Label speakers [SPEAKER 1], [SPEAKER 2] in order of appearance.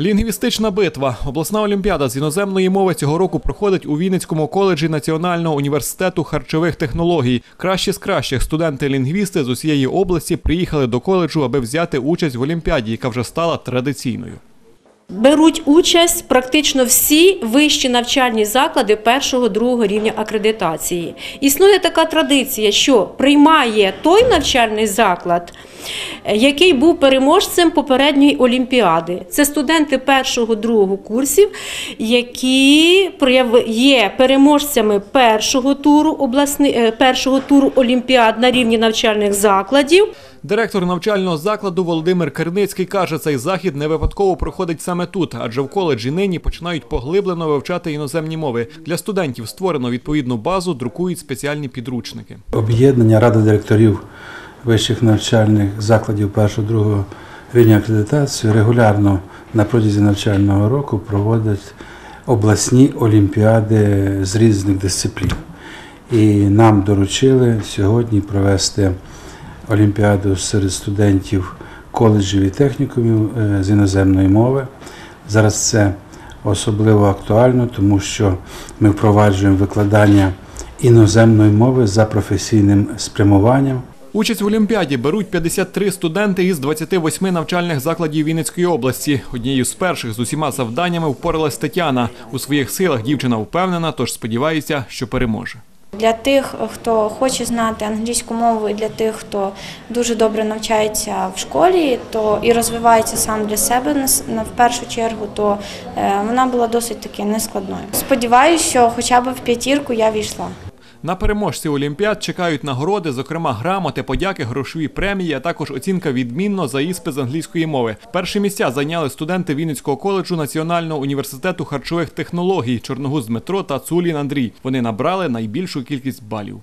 [SPEAKER 1] Лінгвістична битва. Обласна олімпіада з іноземної мови цього року проходить у Вінницькому коледжі Національного університету харчових технологій. Кращі з кращих студенти-лінгвісти з усієї області приїхали до коледжу, аби взяти участь в олімпіаді, яка вже стала традиційною.
[SPEAKER 2] Беруть участь практично всі вищі навчальні заклади першого другого рівня акредитації. Існує така традиція, що приймає той навчальний заклад, який був переможцем попередньої олімпіади. Це студенти першого другого курсів, які прояви- є переможцями першого туру обласни, е, першого туру олімпіад на рівні навчальних закладів.
[SPEAKER 1] Директор навчального закладу Володимир Керницький каже, цей захід не випадково проходить саме тут, адже в коледжі нині починають поглиблено вивчати іноземні мови. Для студентів створено відповідну базу, друкують спеціальні підручники.
[SPEAKER 3] Об'єднання Ради директорів вищих навчальних закладів першого другого рівня акредитації регулярно на протязі навчального року проводять обласні олімпіади з різних дисциплін. І нам доручили сьогодні провести олімпіаду серед студентів коледжів і технікумів е, з іноземної мови. Зараз це особливо актуально, тому що ми впроваджуємо викладання іноземної мови за професійним спрямуванням.
[SPEAKER 1] Участь в олімпіаді беруть 53 студенти із 28 навчальних закладів Вінницької області. Однією з перших з усіма завданнями впоралась Тетяна. У своїх силах дівчина впевнена, тож сподівається, що переможе.
[SPEAKER 4] Для тих, хто хоче знати англійську мову, і для тих, хто дуже добре навчається в школі, то і розвивається сам для себе в першу чергу, то е, вона була досить таки нескладною. Сподіваюся, що хоча б в п'ятірку я війшла.
[SPEAKER 1] На переможці олімпіад чекають нагороди, зокрема грамоти, подяки, грошові премії, а також оцінка відмінно за іспит з англійської мови. Перші місця зайняли студенти Вінницького коледжу Національного університету харчових технологій Чорногуз Дмитро та Цулін Андрій. Вони набрали найбільшу кількість балів.